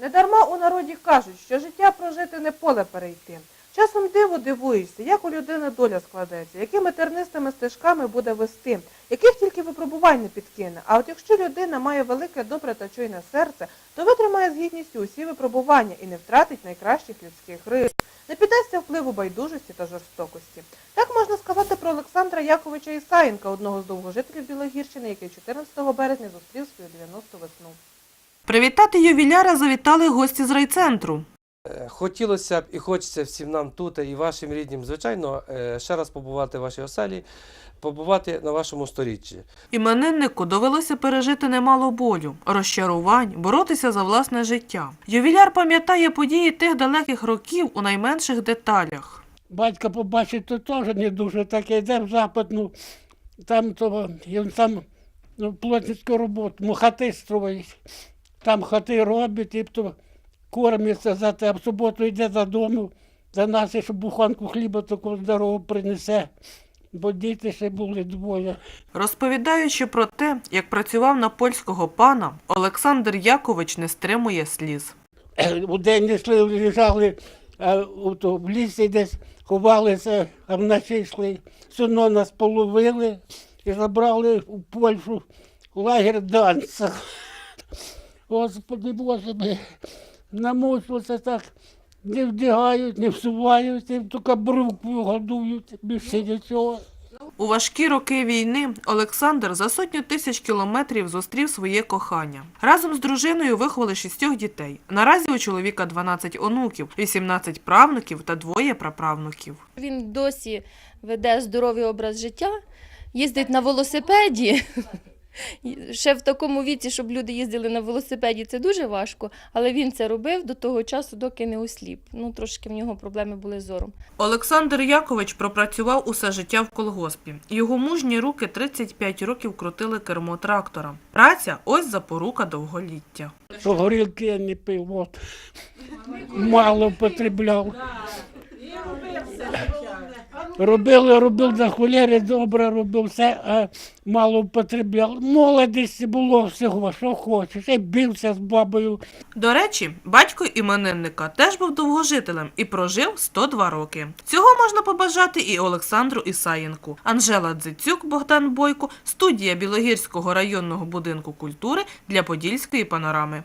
Недарма у народі кажуть, що життя прожити не поле перейти. Часом диво дивуєшся, як у людини доля складеться, якими тернистими стежками буде вести, яких тільки випробувань не підкине. А от якщо людина має велике, добре та чуйне серце, то витримає з гідністю усі випробування і не втратить найкращих людських рис, не піддасться впливу байдужості та жорстокості. Так можна сказати про Олександра Яковича Ісаєнка, одного з довгожителів Білогірщини, який 14 березня зустрів свою 90-ту весну. Привітати ювіляра завітали гості з райцентру. Е, Хотілося б і хочеться всім нам тут і вашим рідним, звичайно, е, ще раз побувати в вашій оселі, побувати на вашому сторіччі. Імениннику довелося пережити немало болю, розчарувань, боротися за власне життя. Ювіляр пам'ятає події тих далеких років у найменших деталях. Батька побачить, то теж не дуже таке. Йде в западну, там то, він там ну, плотницьку роботу, ну, хати строїть. Там хати робить, і то кормиться за те, а в суботу йде додому, за нас, і щоб буханку хліба таку здорову принесе. Бо діти ще були двоє. Розповідаючи про те, як працював на польського пана, Олександр Якович не стримує сліз. У день йшли, лежали то, в лісі десь ховалися, а вночі йшли. Суно нас половили і забрали у Польщу в лагер Данца. Господи Боже мій, намучилися так, не вдягають, не всувають, тільки бруквою годують, більше нічого. У важкі роки війни Олександр за сотню тисяч кілометрів зустрів своє кохання. Разом з дружиною виховали шістьох дітей. Наразі у чоловіка 12 онуків, 18 правнуків та двоє праправнуків. Він досі веде здоровий образ життя, їздить на велосипеді. Ще в такому віці, щоб люди їздили на велосипеді, це дуже важко, але він це робив до того часу, доки не осліп. Ну, трошки в нього проблеми були з зором. Олександр Якович пропрацював усе життя в колгоспі. Його мужні руки 35 років крутили кермо трактора. Праця ось запорука довголіття. Горілки я не пив, от. мало потребляв. Робили, робив на холєрі, добре робив все, а мало потребляв. Молодості було всього, що хочеш. І бився з бабою. До речі, батько іменинника теж був довгожителем і прожив 102 роки. Цього можна побажати і Олександру Ісаєнку. Анжела Дзицюк, Богдан Бойко, студія Білогірського районного будинку культури для Подільської панорами.